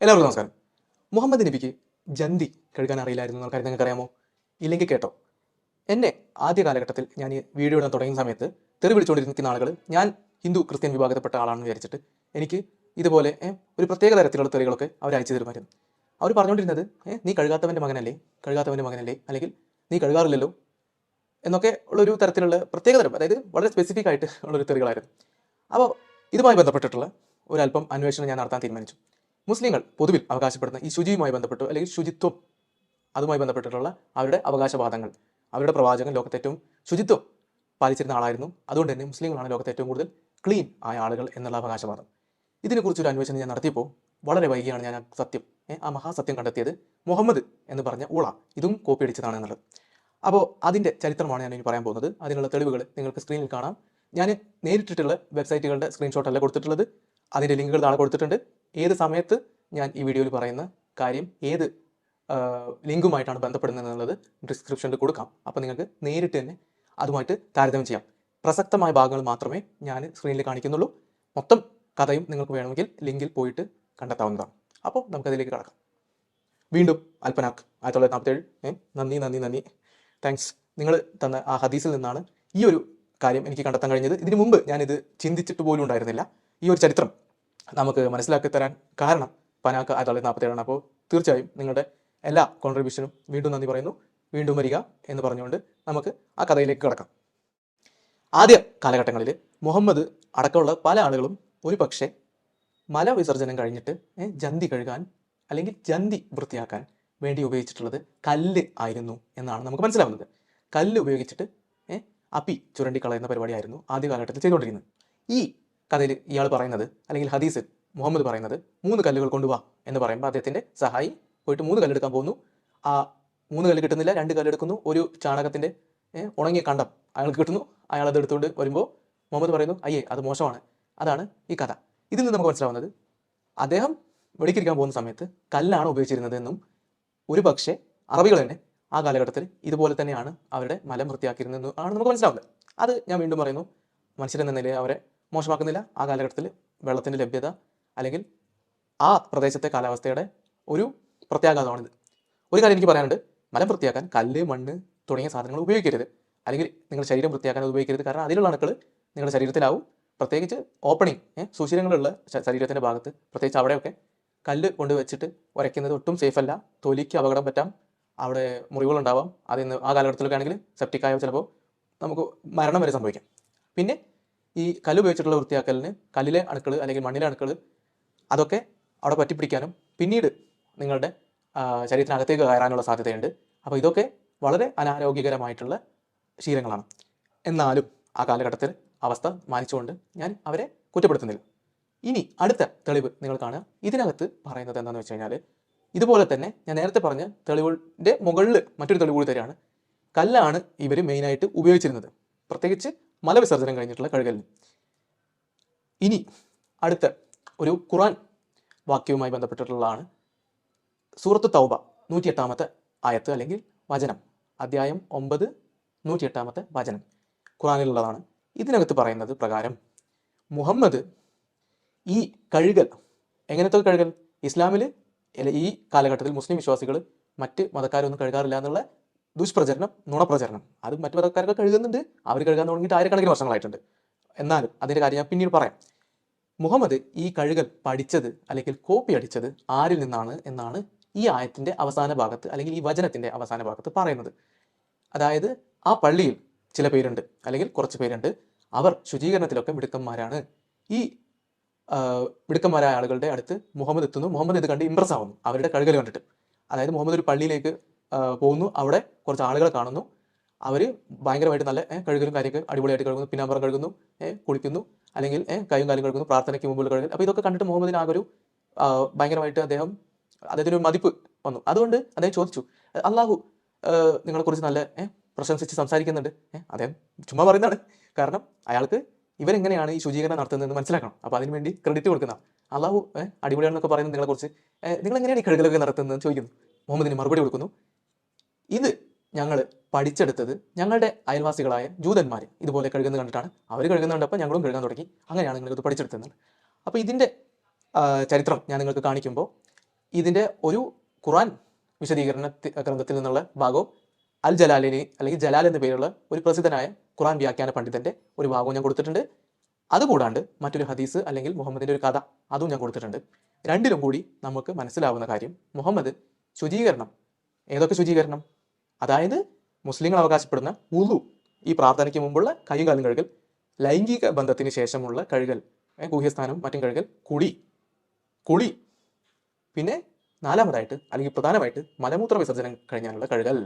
എല്ലാവർക്കും നമസ്കാരം. മുഹമ്മദ് നബിക്ക് ജന്തി കഴുകാൻ അറിയില്ലായിരുന്നു എന്ന കാര്യം നിങ്ങൾക്ക് അറിയാമോ ഇല്ലെങ്കിൽ കേട്ടോ. എന്നെ ആദ്യ കാലഘട്ടത്തിൽ ഞാൻ ഈ വീഡിയോ ഇടാൻ തുടങ്ങിയ സമയത്ത് തെറി വിളിച്ചുകൊണ്ടിരിക്കുന്ന ആളുകൾ ഞാൻ ഹിന്ദു ക്രിസ്ത്യൻ വിഭാഗത്തിൽപ്പെട്ട ആളാണെന്ന് വിചാരിച്ചിട്ട് എനിക്ക് ഇതുപോലെ ഒരു പ്രത്യേക തരത്തിലുള്ള തെറികളൊക്കെ അവർ അയച്ചു തരുമായിരുന്നു. അവർ പറഞ്ഞുകൊണ്ടിരുന്നത് നീ കഴുകാത്തവന്റെ മകനല്ലേ കഴുകാത്തവന്റെ മകനല്ലേ അല്ലെങ്കിൽ നീ കഴുകാറില്ലല്ലോ എന്നൊക്കെ ഉള്ളൊരു തരത്തിലുള്ള പ്രത്യേക തരം അതായത് വളരെ സ്പെസിഫിക് ആയിട്ട് ഉള്ളൊരു തെറികളായിരുന്നു. അപ്പോൾ ഇതുമായി ബന്ധപ്പെട്ടിട്ടുള്ള ഒരല്പം അന്വേഷണം ഞാൻ നടത്താൻ തീരുമാനിച്ചു. മുസ്ലിങ്ങൾ പൊതുവിൽ അവകാശപ്പെടുന്ന ഈ ശുചിയുമായി ബന്ധപ്പെട്ട് അല്ലെങ്കിൽ ശുചിത്വം അതുമായി ബന്ധപ്പെട്ടിട്ടുള്ള അവരുടെ അവകാശവാദങ്ങൾ അവരുടെ പ്രവാചകൻ ലോകത്തെ ഏറ്റവും ശുചിത്വം പാലിച്ചിരുന്ന ആളായിരുന്നു. അതുകൊണ്ട് തന്നെ മുസ്ലിങ്ങളാണ് ലോകത്തെ ഏറ്റവും കൂടുതൽ ക്ലീൻ ആയ ആളുകൾ എന്നുള്ള അവകാശവാദം. ഇതിനെക്കുറിച്ചൊരു അന്വേഷണം ഞാൻ നടത്തിയപ്പോൾ വളരെ വൈകിയാണ് ഞാൻ സത്യം ആ മഹാസത്യം കണ്ടെത്തിയത് മുഹമ്മദ് എന്ന് പറഞ്ഞ ഊള ഇതും കോപ്പി അടിച്ചതാണ് എന്നുള്ളത്. അപ്പോൾ അതിന്റെ ചരിത്രമാണ് ഞാൻ ഇനി പറയാൻ പോകുന്നത്. അതിനുള്ള തെളിവുകൾ നിങ്ങൾക്ക് സ്ക്രീനിൽ കാണാം. ഞാൻ നേരിട്ടിട്ടുള്ള വെബ്സൈറ്റുകളുടെ സ്ക്രീൻഷോട്ടല്ല കൊടുത്തിട്ടുള്ളത്. അതിന്റെ ലിങ്കുകൾ താഴെ കൊടുത്തിട്ടുണ്ട്. ഏത് സമയത്ത് ഞാൻ ഈ വീഡിയോയിൽ പറയുന്ന കാര്യം ഏത് ലിങ്കുമായിട്ടാണ് ബന്ധപ്പെടുന്നത് എന്നുള്ളത് ഡിസ്ക്രിപ്ഷനിൽ കൊടുക്കാം. അപ്പോൾ നിങ്ങൾക്ക് നേരിട്ട് തന്നെ അതുമായിട്ട് താരതമ്യം ചെയ്യാം. പ്രസക്തമായ ഭാഗങ്ങൾ മാത്രമേ ഞാൻ സ്ക്രീനിൽ കാണിക്കുന്നുള്ളൂ. മൊത്തം കഥയും നിങ്ങൾക്ക് വേണമെങ്കിൽ ലിങ്കിൽ പോയിട്ട് കണ്ടെത്താവുന്നതാണ്. അപ്പോൾ നമുക്കതിലേക്ക് കടക്കാം. വീണ്ടും അൽപ്പനാക്ക് ആയിരത്തി തൊള്ളായിരത്തി നാൽപ്പത്തേഴ് നന്ദി നന്ദി നന്ദി. താങ്ക്സ് നിങ്ങൾ തന്ന ആ ഹദീസിൽ നിന്നാണ് ഈ ഒരു കാര്യം എനിക്ക് കണ്ടെത്താൻ കഴിഞ്ഞത്. ഇതിനു മുമ്പ് ഞാനിത് ചിന്തിച്ചിട്ട് പോലും ഉണ്ടായിരുന്നില്ല. ഈ ഒരു ചരിത്രം. നമുക്ക് മനസ്സിലാക്കി തരാൻ കാരണം പനാക്ക ആയിരത്തി തൊള്ളായിരത്തി നാൽപ്പത്തേഴാണ് അപ്പോൾ തീർച്ചയായും നിങ്ങളുടെ എല്ലാ കോൺട്രിബ്യൂഷനും വീണ്ടും നന്ദി പറയുന്നു. വീണ്ടും വരിക എന്ന് പറഞ്ഞുകൊണ്ട് നമുക്ക് ആ കഥയിലേക്ക് കിടക്കാം. ആദ്യ കാലഘട്ടങ്ങളിൽ മുഹമ്മദ് അടക്കമുള്ള പല ആളുകളും ഒരു പക്ഷേ മലവിസർജനം കഴിഞ്ഞിട്ട് ജന്തി കഴുകാൻ അല്ലെങ്കിൽ ജന്തി വൃത്തിയാക്കാൻ വേണ്ടി ഉപയോഗിച്ചിട്ടുള്ളത് കല്ല് ആയിരുന്നു എന്നാണ് നമുക്ക് മനസ്സിലാവുന്നത്. കല്ല് ഉപയോഗിച്ചിട്ട് അപ്പി ചുരണ്ടിക്കളയുന്ന പരിപാടിയായിരുന്നു ആദ്യ കാലഘട്ടത്തിൽ ചെയ്തുകൊണ്ടിരിക്കുന്നത് ഈ കഥയിൽ ഇയാൾ പറയുന്നത് അല്ലെങ്കിൽ ഹദീസ് മുഹമ്മദ് പറയുന്നത് മൂന്ന് കല്ലുകൾ കൊണ്ടുവാ എന്ന് പറയുമ്പോൾ അദ്ദേഹത്തിന്റെ സഹായി പോയിട്ട് മൂന്ന് കല്ലെടുക്കാൻ പോകുന്നു. ആ മൂന്ന് കല്ല് കിട്ടുന്നില്ല രണ്ട് കല്ലെടുക്കുന്നു ഒരു ചാണകത്തിന്റെ ഉണങ്ങിയ കണ്ടം അയാൾക്ക് കിട്ടുന്നു. അയാൾ അത് എടുത്തുകൊണ്ട് വരുമ്പോൾ മുഹമ്മദ് പറയുന്നു അയ്യേ അത് മോശമാണ്. അതാണ് ഈ കഥ. ഇതിൽ നിന്ന് നമുക്ക് മനസ്സിലാവുന്നത് അദ്ദേഹം വെടിക്കിരിക്കാൻ പോകുന്ന സമയത്ത് കല്ലാണ് ഉപയോഗിച്ചിരുന്നത് എന്നും ഒരു പക്ഷേ അറബികൾ തന്നെ ആ കാലഘട്ടത്തിൽ ഇതുപോലെ തന്നെയാണ് അവരുടെ മലം വൃത്തിയാക്കിയിരുന്നത് ആണ് നമുക്ക് മനസ്സിലാവുന്നത്. അത് ഞാൻ വീണ്ടും പറയുന്നു മനുഷ്യരെന്ന നിലയിൽ അവരെ മോശമാക്കുന്നില്ല. ആ കാലഘട്ടത്തിൽ വെള്ളത്തിന്റെ ലഭ്യത അല്ലെങ്കിൽ ആ പ്രദേശത്തെ കാലാവസ്ഥയുടെ ഒരു പ്രത്യാഘാതമാണിത്. ഒരു കാര്യം എനിക്ക് പറയാനുണ്ട്. മലം വൃത്തിയാക്കാൻ കല്ല് മണ്ണ് തുടങ്ങിയ സാധനങ്ങൾ ഉപയോഗിക്കരുത്. അല്ലെങ്കിൽ നിങ്ങളുടെ ശരീരം വൃത്തിയാക്കാൻ ഉപയോഗിക്കരുത്. കാരണം അതിലുള്ള അണുക്കൾ നിങ്ങളുടെ ശരീരത്തിലാവും. പ്രത്യേകിച്ച് ഓപ്പണിങ് സുശീലങ്ങളുള്ള ശരീരത്തിന്റെ ഭാഗത്ത് പ്രത്യേകിച്ച് അവിടെയൊക്കെ കല്ല് കൊണ്ട് വെച്ചിട്ട് ഉരയ്ക്കുന്നത് ഒട്ടും സേഫ് അല്ല. തൊലിക്ക് അപകടം പറ്റാം. അവിടെ മുറിവുകളുണ്ടാവാം. നിന്ന് ആ കാലഘട്ടത്തിലൊക്കെ ആണെങ്കിൽ സെപ്റ്റിക്കായോ ചിലപ്പോൾ നമുക്ക് മരണം വരെ സംഭവിക്കാം. പിന്നെ ഈ കല്ല് ഉപയോഗിച്ചിട്ടുള്ള വൃത്തിയാക്കലിന് കല്ലിലെ അണുക്കൾ അല്ലെങ്കിൽ മണ്ണിലെ അണുക്കൾ അതൊക്കെ അവിടെ പറ്റിപ്പിടിക്കാനും പിന്നീട് നിങ്ങളുടെ ശരീരത്തിനകത്തേക്ക് കയറാനുള്ള സാധ്യതയുണ്ട്. അപ്പോൾ ഇതൊക്കെ വളരെ അനാരോഗ്യകരമായിട്ടുള്ള ശീലങ്ങളാണ്. എന്നാലും ആ കാലഘട്ടത്തിൽ അവസ്ഥ മാനിച്ചുകൊണ്ട് ഞാൻ അവരെ കുറ്റപ്പെടുത്തുന്നില്ല. ഇനി അടുത്ത തെളിവ് നിങ്ങൾ കാണുക ഇതിനകത്ത് പറയുന്നത് എന്താണെന്ന് വെച്ച് കഴിഞ്ഞാൽ ഇതുപോലെ തന്നെ ഞാൻ നേരത്തെ പറഞ്ഞ തെളിവിന്റെ മുകളിൽ മറ്റൊരു തെളിവ് കൂടി തരികയാണ്. കല്ലാണ് ഇവർ മെയിനായിട്ട് ഉപയോഗിച്ചിരുന്നത്. പ്രത്യേകിച്ച് മലവിസർജനം കഴിഞ്ഞിട്ടുള്ള കഴുകൽ ഇനി അടുത്ത ഒരു ഖുറാൻ വാക്യവുമായി ബന്ധപ്പെട്ടിട്ടുള്ളതാണ്. സൂറത്ത് തൗബ നൂറ്റിയെട്ടാമത്തെ ആയത്ത് അല്ലെങ്കിൽ വചനം. അധ്യായം ഒമ്പത് നൂറ്റിയെട്ടാമത്തെ വചനം. ഖുറാനിലുള്ളതാണ് ഇതിനകത്ത് പറയുന്നത് പ്രകാരം മുഹമ്മദ് ഈ കഴുകൽ എങ്ങനത്തെ കഴുകൽ? ഇസ്ലാമിൽ ഈ കാലഘട്ടത്തിൽ മുസ്ലിം വിശ്വാസികൾ മറ്റ് മതക്കാരൊന്നും കഴുകാറില്ല എന്നുള്ള ദുഷ്പ്രചരണം നുണപ്രചരണം. അത് മറ്റു മതക്കാരൊക്കെ കഴുകുന്നുണ്ട്. അവർ കഴുകാൻ തുടങ്ങിയിട്ട് ആയിരക്കണക്കിന് വർഷങ്ങളായിട്ടുണ്ട്. എന്നാലും അതിന്റെ കാര്യം ഞാൻ പിന്നീട് പറയാം. മുഹമ്മദ് ഈ കഴുകൽ പഠിച്ചത് അല്ലെങ്കിൽ കോപ്പി അടിച്ചത് ആരിൽ നിന്നാണ് എന്നാണ് ഈ ആയത്തിന്റെ അവസാന ഭാഗത്ത് അല്ലെങ്കിൽ ഈ വചനത്തിന്റെ അവസാന ഭാഗത്ത് പറയുന്നത്. അതായത് ആ പള്ളിയിൽ ചില പേരുണ്ട് അല്ലെങ്കിൽ കുറച്ച് പേരുണ്ട്. അവർ ശുചീകരണത്തിലൊക്കെ മിടുക്കന്മാരാണ്. ഈ മിടുക്കന്മാരായ ആളുകളുടെ അടുത്ത് മുഹമ്മദ് എത്തുന്നു. മുഹമ്മദ് ഇത് കണ്ട് ഇമ്പ്രസ് ആവുന്നു. അവരുടെ കഴുകൽ കണ്ടിട്ട്. അതായത് മുഹമ്മദ് ഒരു പള്ളിയിലേക്ക് പോകുന്നു. അവിടെ കുറച്ച് ആളുകളെ കാണുന്നു. അവർ ഭയങ്കരമായിട്ട് നല്ല കഴുകലും കാര്യമൊക്കെ അടിപൊളിയായിട്ട് കഴുകുന്നു. പിന്നാമ്പറം കഴുകുന്നു കുളിക്കുന്നു. അല്ലെങ്കിൽ കൈയും കാലും കഴുകുന്നു. പ്രാർത്ഥനയ്ക്ക് മുമ്പിൽ കഴുകുന്നു അപ്പോൾ ഇതൊക്കെ കണ്ടിട്ട് മുഹമ്മദിന് ആകെ ഒരു ഭയങ്കരമായിട്ട് അദ്ദേഹം അദ്ദേഹത്തിന് ഒരു മതിപ്പ് വന്നു. അതുകൊണ്ട് അദ്ദേഹം ചോദിച്ചു അള്ളാഹു നിങ്ങളെക്കുറിച്ച് നല്ല പ്രശംസിച്ച് സംസാരിക്കുന്നുണ്ട്. അദ്ദേഹം ചുമ്മാ പറയുന്നതാണ്. കാരണം അയാൾക്ക് ഇവരെങ്ങനെയാണ് ഈ ശുചീകരണം നടത്തുന്നതെന്ന് മനസ്സിലാക്കണം. അപ്പോൾ അതിന് വേണ്ടി ക്രെഡിറ്റ് കൊടുക്കുന്ന അള്ളാഹു അടിപൊളിയാണെന്നൊക്കെ പറയുന്നത് നിങ്ങളെക്കുറിച്ച് നിങ്ങളെങ്ങനെയാണ് ഈ കഴുകലൊക്കെ നടത്തുന്നതെന്ന് ചോദിക്കുന്നു. മുഹമ്മദിന് മറുപടി കൊടുക്കുന്നു. ഇത് ഞങ്ങൾ പഠിച്ചെടുത്തത് ഞങ്ങളുടെ അയൽവാസികളായ ജൂതന്മാർ ഇതുപോലെ കഴുകുന്നത് കണ്ടിട്ടാണ്. അവർ കഴുകുന്നത് കണ്ടപ്പോൾ ഞങ്ങളും കഴുകാൻ തുടങ്ങി. അങ്ങനെയാണ് നിങ്ങളിത് പഠിച്ചെടുത്തത്. അപ്പോൾ ഇതിന്റെ ചരിത്രം ഞാൻ നിങ്ങൾക്ക് കാണിക്കുമ്പോൾ ഇതിന്റെ ഒരു ഖുറാൻ വിശദീകരണ ഗ്രന്ഥത്തിൽ നിന്നുള്ള ഭാഗവും അൽ ജലാലിനി അല്ലെങ്കിൽ ജലാൽ എന്ന പേരുള്ള ഒരു പ്രസിദ്ധനായ ഖുറാൻ വ്യാഖ്യാന പണ്ഡിതന്റെ ഒരു ഭാഗവും ഞാൻ കൊടുത്തിട്ടുണ്ട്. അതുകൂടാണ്ട് മറ്റൊരു ഹദീസ് അല്ലെങ്കിൽ മുഹമ്മദിന്റെ ഒരു കഥ അതും ഞാൻ കൊടുത്തിട്ടുണ്ട്. രണ്ടിലും കൂടി നമുക്ക് മനസ്സിലാവുന്ന കാര്യം മുഹമ്മദ് ശുചീകരണം. ഏതൊക്കെ ശുചീകരണം? അതായത് മുസ്ലിങ്ങൾ അവകാശപ്പെടുന്ന ഉളു ഈ പ്രാർത്ഥനയ്ക്ക് മുമ്പുള്ള കൈയും കാലും കഴുകൽ ലൈംഗിക ബന്ധത്തിന് ശേഷമുള്ള കഴുകൽ ഗുഹ്യസ്ഥാനം മറ്റും കഴുകൽ കുളി കുളി. പിന്നെ നാലാമതായിട്ട് അല്ലെങ്കിൽ പ്രധാനമായിട്ട് മലമൂത്ര വിസർജനം കഴിഞ്ഞാലുള്ള കഴുകൽ.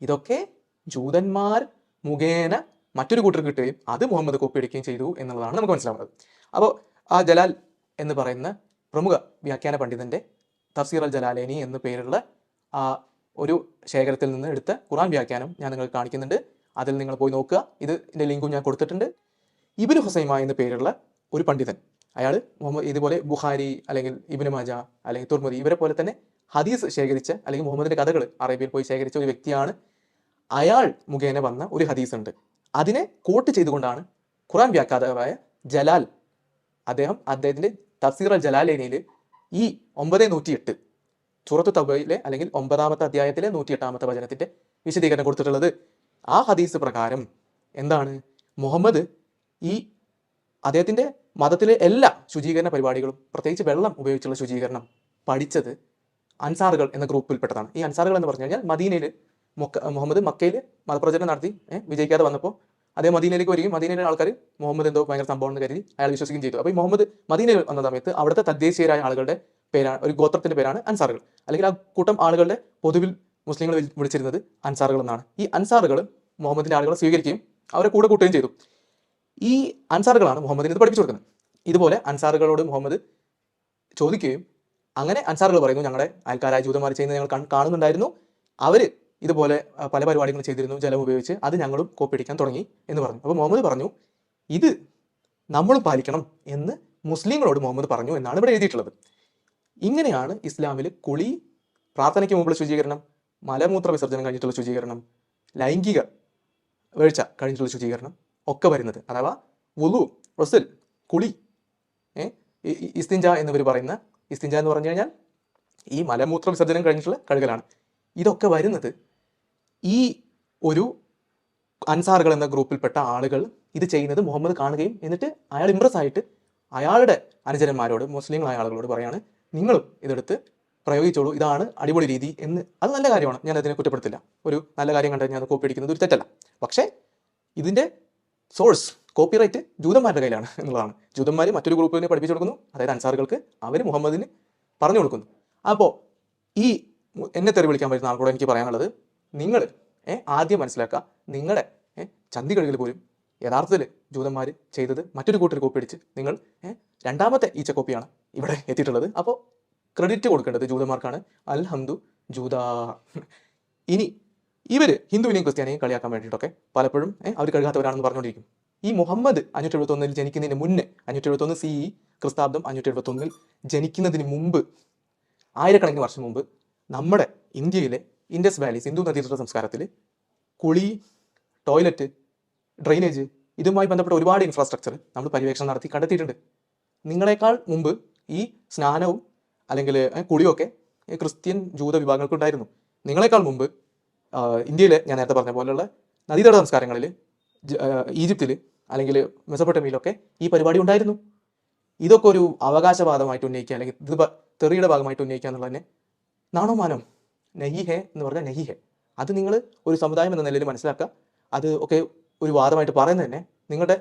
ഇതൊക്കെ ജൂതന്മാർ മുഖേന മറ്റൊരു കൂട്ടർ കിട്ടുകയും അത് മുഹമ്മദ് കോപ്പിയടിക്കുകയും ചെയ്തു എന്നുള്ളതാണ് നമുക്ക് മനസ്സിലാവുന്നത്. അപ്പോൾ ആ ജലാൽ എന്ന് പറയുന്ന പ്രമുഖ വ്യാഖ്യാന പണ്ഡിതന്റെ തഫ്സീർ അൽ ജലാലേനി എന്ന പേരുള്ള ആ ഒരു ശേഖരത്തിൽ നിന്ന് എടുത്ത ഖുറാൻ വ്യാഖ്യാനം ഞാൻ നിങ്ങൾക്ക് കാണിക്കുന്നുണ്ട്. അതിൽ നിങ്ങൾ പോയി നോക്കുക. ഇത് ഇതിന്റെ ലിങ്കും ഞാൻ കൊടുത്തിട്ടുണ്ട്. ഇബിന് ഹുസൈമ എന്ന പേരുള്ള ഒരു പണ്ഡിതൻ. അയാൾ മുഹമ്മദ് ഇതുപോലെ ബുഹാരി അല്ലെങ്കിൽ ഇബിന് മാജ അല്ലെങ്കിൽ തുർമതി ഇവരെ പോലെ തന്നെ ഹദീസ് ശേഖരിച്ച അല്ലെങ്കിൽ മുഹമ്മദിന്റെ കഥകൾ അറേബ്യയിൽ പോയി ശേഖരിച്ച ഒരു വ്യക്തിയാണ്. അയാൾ മുഖേന വന്ന ഒരു ഹദീസ് ഉണ്ട് അതിനെ കോട്ട് ചെയ്തുകൊണ്ടാണ് ഖുറാൻ വ്യാഖ്യാതാവായ ജലാൽ. അദ്ദേഹം അദ്ദേഹത്തിന്റെ തഫ്സീർ അൽ ജലാലേനയിൽ ഈ ഒമ്പത് നൂറ്റി എട്ട് സൂറത്തു തബയിലെ അല്ലെങ്കിൽ ഒമ്പതാമത്തെ അധ്യായത്തിലെ നൂറ്റി എട്ടാമത്തെ വചനത്തിന്റെ വിശദീകരണം കൊടുത്തിട്ടുള്ളത് ആ ഹദീസ് പ്രകാരം എന്താണ്? മുഹമ്മദ് ഈ അദ്ദേഹത്തിന്റെ മതത്തിലെ എല്ലാ ശുചീകരണ പരിപാടികളും പ്രത്യേകിച്ച് വെള്ളം ഉപയോഗിച്ചുള്ള ശുചീകരണം പഠിച്ചത് അൻസാറുകൾ എന്ന ഗ്രൂപ്പിൽപ്പെട്ടതാണ്. ഈ അൻസാറുകൾ എന്ന് പറഞ്ഞു കഴിഞ്ഞാൽ മദീനയിൽ മൊക്ക മുഹമ്മദ് മക്കയിൽ മതപ്രചരണം നടത്തി വിജയിക്കാതെ വന്നപ്പോൾ അതേ മദീനയിലേക്ക് വരികയും മദീനയിലെ ആൾക്കാർ മുഹമ്മദ് എന്തോ ഭയങ്കര സംഭവം എന്ന് കരുതി അയാൾ വിശ്വസിക്കുകയും ചെയ്തു. അപ്പോൾ ഈ മുഹമ്മദ് മദീനയിൽ വന്ന സമയത്ത് അവിടുത്തെ തദ്ദേശീയരായ ആളുകളുടെ പേരാണ് ഒരു ഗോത്രത്തിന്റെ പേരാണ് അൻസാറുകൾ. അല്ലെങ്കിൽ ആ കൂട്ടം ആളുകളുടെ പൊതുവിൽ മുസ്ലിങ്ങൾ വിളിച്ചിരുന്നത് അൻസാറുകൾ എന്നാണ്. ഈ അൻസാറുകൾ മുഹമ്മദിന്റെ ആളുകളെ സ്വീകരിക്കുകയും അവരെ കൂടെ കൂട്ടുകയും ചെയ്തു. ഈ അൻസാറുകളാണ് മുഹമ്മദിനെ ഇത് പഠിപ്പിച്ചു കൊടുക്കുന്നത്. ഇതുപോലെ അൻസാറുകളോട് മുഹമ്മദ് ചോദിക്കുകയും അങ്ങനെ അൻസാറുകൾ പറയുന്നു ഞങ്ങളുടെ അയൽക്കാരായ ജൂതന്മാർ ചെയ്യുന്നത് ഞങ്ങൾ കാണുന്നുണ്ടായിരുന്നു. അവർ ഇതുപോലെ പല പരിപാടികളും ചെയ്തിരുന്നു ജലം ഉപയോഗിച്ച്. അത് ഞങ്ങളും കോപ്പിടിക്കാൻ തുടങ്ങി എന്ന് പറഞ്ഞു. അപ്പോൾ മുഹമ്മദ് പറഞ്ഞു ഇത് നമ്മളും പാലിക്കണം എന്ന് മുസ്ലിങ്ങളോട് മുഹമ്മദ് പറഞ്ഞു എന്നാണ് ഇവിടെ എഴുതിയിട്ടുള്ളത്. ഇങ്ങനെയാണ് ഇസ്ലാമിൽ കുളി പ്രാർത്ഥനയ്ക്ക് മുമ്പുള്ള ശുചീകരണം മലമൂത്ര വിസർജനം കഴിഞ്ഞിട്ടുള്ള ശുചീകരണം ലൈംഗിക വീഴ്ച കഴിഞ്ഞിട്ടുള്ള ശുചീകരണം ഒക്കെ വരുന്നത്. അഥവാ വുളു റസുൽ കുളി ഇസ്തിഞ്ച എന്നിവർ പറയുന്ന ഇസ്തിഞ്ച എന്ന് പറഞ്ഞു കഴിഞ്ഞാൽ ഈ മലമൂത്ര വിസർജനം കഴിഞ്ഞിട്ടുള്ള കഴുകലാണ്. ഇതൊക്കെ വരുന്നത് ഈ ഒരു അൻസാറുകൾ എന്ന ഗ്രൂപ്പിൽപ്പെട്ട ആളുകൾ ഇത് ചെയ്യുന്നത് മുഹമ്മദ് കാണുകയും എന്നിട്ട് അയാൾ ഇമ്പ്രസ് ആയിട്ട് അയാളുടെ അനുചരന്മാരോട് മുസ്ലിങ്ങളായ ആളുകളോട് പറയാണ് നിങ്ങളും ഇതെടുത്ത് പ്രയോഗിച്ചോളൂ. ഇതാണ് അടിപൊളി രീതി എന്ന് അത് നല്ല കാര്യമാണ്. ഞാൻ അതിനെ കുറ്റപ്പെടുത്തില്ല. ഒരു നല്ല കാര്യം കണ്ടാൽ ഞാൻ കോപ്പി അടിക്കുന്നത് ഒരു തെറ്റല്ല. പക്ഷേ ഇതിന്റെ സോഴ്സ് കോപ്പിറൈറ്റ് ജൂതന്മാരുടെ കയ്യിലാണ് എന്നുള്ളതാണ്. ജൂതന്മാർ മറ്റൊരു ഗ്രൂപ്പിനെ പഠിപ്പിച്ചു കൊടുക്കുന്നു. അതായത് അൻസാറുകൾക്ക് അവർ മുഹമ്മദിന് പറഞ്ഞു കൊടുക്കുന്നു. അപ്പോൾ ഈ എന്നെ തെറി വിളിക്കാൻ പറ്റുന്ന ആൾക്കൂടെ എനിക്ക് പറയാനുള്ളത് നിങ്ങൾ ആദ്യം മനസ്സിലാക്കുക നിങ്ങളുടെ ചന്തി കഴുകിൽ പോലും യഥാർത്ഥത്തിൽ ജൂതന്മാർ ചെയ്തത് മറ്റൊരു കൂട്ടർ കോപ്പി അടിച്ച് നിങ്ങൾ രണ്ടാമത്തെ ഈച്ച കോപ്പിയാണ് ഇവിടെ എത്തിയിട്ടുള്ളത്. അപ്പോൾ ക്രെഡിറ്റ് കൊടുക്കേണ്ടത് ജൂതന്മാർക്കാണ്. അൽഹംദു ജൂത. ഇനി ഇവർ ഹിന്ദുവിനെയും ക്രിസ്ത്യാനെയും കളിയാക്കാൻ വേണ്ടിയിട്ടൊക്കെ പലപ്പോഴും അവർ കഴുകാത്തവരാണെന്ന് പറഞ്ഞുകൊണ്ടിരിക്കും. ഈ മുഹമ്മദ് അഞ്ഞൂറ്റി എഴുപത്തൊന്നിൽ ജനിക്കുന്നതിന് മുന്നേ അഞ്ഞൂറ്റി എഴുപത്തൊന്ന് സി ഇ ക്രിസ്താബ്ദം അഞ്ഞൂറ്റി എഴുപത്തൊന്നിൽ ജനിക്കുന്നതിന് മുമ്പ് ആയിരക്കണക്കിന് വർഷം മുമ്പ് നമ്മുടെ ഇന്ത്യയിലെ ഇൻഡസ് വാലി സിന്ധു നദീതട സംസ്കാരത്തിൽ കുളി ടോയ്ലറ്റ് ഡ്രെയിനേജ് ഇതുമായി ബന്ധപ്പെട്ട ഒരുപാട് ഇൻഫ്രാസ്ട്രക്ചർ നമ്മൾ പര്യവേക്ഷണം നടത്തി കണ്ടെത്തിയിട്ടുണ്ട്. നിങ്ങളെക്കാൾ മുമ്പ് ഈ സ്നാനവും അല്ലെങ്കിൽ കുളിയൊക്കെ ക്രിസ്ത്യൻ ജൂത വിഭാഗങ്ങൾക്കുണ്ടായിരുന്നു നിങ്ങളെക്കാൾ മുമ്പ് ഇന്ത്യയിലെ ഞാൻ നേരത്തെ പറഞ്ഞ പോലെയുള്ള നദീതട സംസ്കാരങ്ങളിൽ ഈജിപ്തിൽ അല്ലെങ്കിൽ മെസപ്പൊട്ടമിയിലൊക്കെ ഈ പരിപാടി ഉണ്ടായിരുന്നു. ഇതൊക്കെ ഒരു അവകാശവാദമായിട്ട് ഉന്നയിക്കുക അല്ലെങ്കിൽ തെറിയുടെ ഭാഗമായിട്ട് ഉന്നയിക്കുക എന്നുള്ളത് തന്നെ നാണോ മാനോ എന്ന് പറഞ്ഞാൽ നഹി അത് നിങ്ങൾ ഒരു സമുദായം എന്ന നിലയിൽ മനസ്സിലാക്കുക. അത് ഒക്കെ ഒരു വാദമായിട്ട് പറയുന്നത് തന്നെ നിങ്ങളുടെ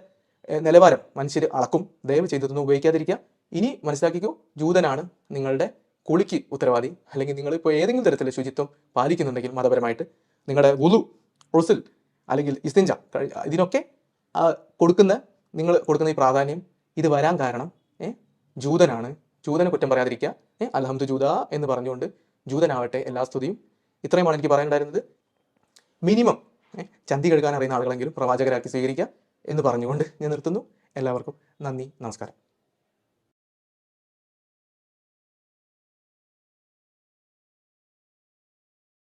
നിലവാരം മനുഷ്യർ അളക്കും. ദയവ് ചെയ്തൊന്നും ഉപയോഗിക്കാതിരിക്കുക. ഇനി മനസ്സിലാക്കിക്കോ ജൂതനാണ് നിങ്ങളുടെ കുളിക്ക് ഉത്തരവാദി. അല്ലെങ്കിൽ നിങ്ങൾ ഇപ്പോൾ ഏതെങ്കിലും തരത്തിലെ ശുചിത്വം പാലിക്കുന്നുണ്ടെങ്കിൽ മതപരമായിട്ട് നിങ്ങളുടെ വുളു റുസിൽ അല്ലെങ്കിൽ ഇസ്തിഞ്ച ഇതിനൊക്കെ കൊടുക്കുന്ന നിങ്ങൾ കൊടുക്കുന്ന ഈ പ്രാധാന്യം ഇത് വരാൻ കാരണം ഏ ജൂതനാണ്. ജൂതനെ കുറ്റം പറയാതിരിക്കുക. ഏ അലഹമ്മദ് ജൂത എന്ന് പറഞ്ഞുകൊണ്ട് ജൂതനാവട്ടെ എല്ലാ സ്തുതിയും. ഇത്രയുമാണ് എനിക്ക് പറയാനുണ്ടായിരുന്നത്. മിനിമം ചന്തി കഴുകാൻ അറിയുന്ന ആളുകളെങ്കിലും പ്രവാചകരാക്കി സ്വീകരിക്കുക എന്ന് പറഞ്ഞുകൊണ്ട് ഞാൻ നിർത്തുന്നു. എല്ലാവർക്കും നന്ദി നമസ്കാരം.